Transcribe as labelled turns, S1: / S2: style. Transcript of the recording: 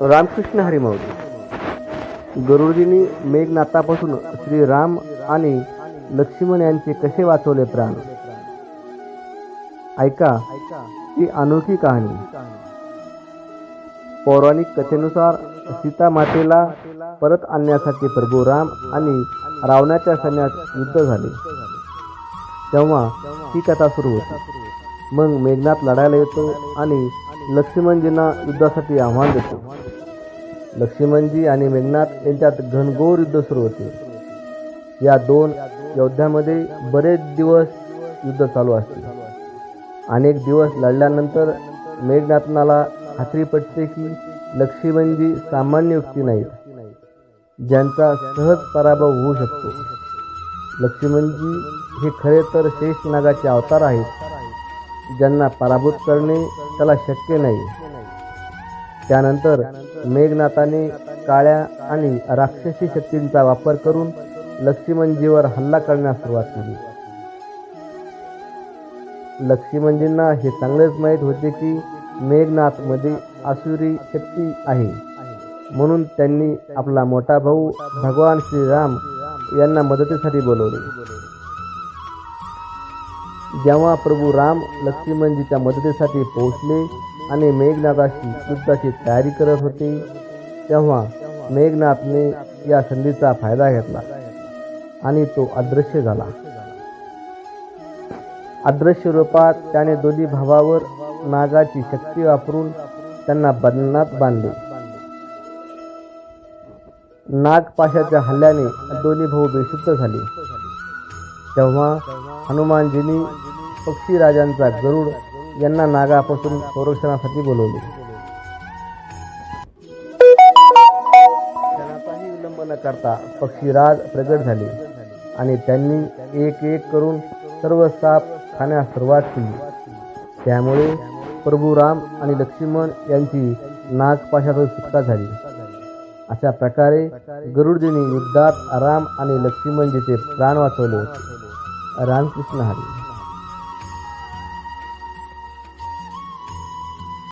S1: रामकृष्ण हरिमाऊली गरुडजींनी मेघनाथापासून श्रीराम आणि लक्ष्मण यांचे कसे वाचवले प्राण? ऐका ही अनोखी कहाणी. पौराणिक कथेनुसार सीता मातेला परत आणण्यासाठी प्रभू राम आणि रावणाच्या सैन्यात युद्ध झाले. तेव्हा ही कथा सुरू होती. मग मेघनाथ लढायला येतो आणि लक्ष्मणजींना युद्धासाठी आव्हान देतो. लक्ष्मणजी आणि मेघनाथ यांच्यात घनघोर युद्ध सुरू होते. या दोन योद्ध्यामध्ये बरेच दिवस युद्ध चालू असते. अनेक दिवस लढल्यानंतर मेघनाथनाला खात्री पटते की लक्ष्मणजी सामान्य व्यक्ती नाहीत. ज्यांचा सहज पराभव होऊ शकतो. लक्ष्मणजी हे खरे तर शेष नागाचे अवतार आहेत. ज्यांना पराभूत करणे त्याला शक्य नाही. त्यानंतर मेघनाथाने काळ्या आणि राक्षसी शक्तींचा वापर करून लक्ष्मणजीवर हल्ला करण्यास सुरुवात केली. लक्ष्मणजींना हे चांगलेच माहीत होते की मेघनाथमध्ये आसुरी शक्ती आहे. म्हणून त्यांनी आपला मोठा भाऊ भगवान श्रीराम यांना मदतीसाठी बोलवले. जेव्हा प्रभू राम लक्ष्मणजीच्या मदतीसाठी पोहोचले आणि मेघनाथाशी युद्धाची तयारी करत होते तेव्हा मेघनाथने या संधीचा फायदा घेतला आणि तो अदृश्य झाला. अदृश्य रूपात त्याने दोन्ही भावावर नागाची शक्ती वापरून त्यांना बंधनात बांधले. नागपाशाच्या हल्ल्याने दोन्ही भाऊ बेशुद्ध झाले. तेव्हा हनुमानजींनी पक्षीराजांचा गरुड यांना नागापासून संरक्षणासाठी बोलवले. क्षणाचाही विलंब न करता पक्षीराज प्रगट झाले आणि त्यांनी एक एक करून सर्व साप खाण्यास सुरुवात केली. त्यामुळे प्रभू राम आणि लक्ष्मण यांची नागपाशातून सुटका झाली. अशा प्रकारे गरुडजींनी युद्धात आराम आणि लक्ष्मणजीचे प्राण वाचवले होते. रामकृष्ण हरी.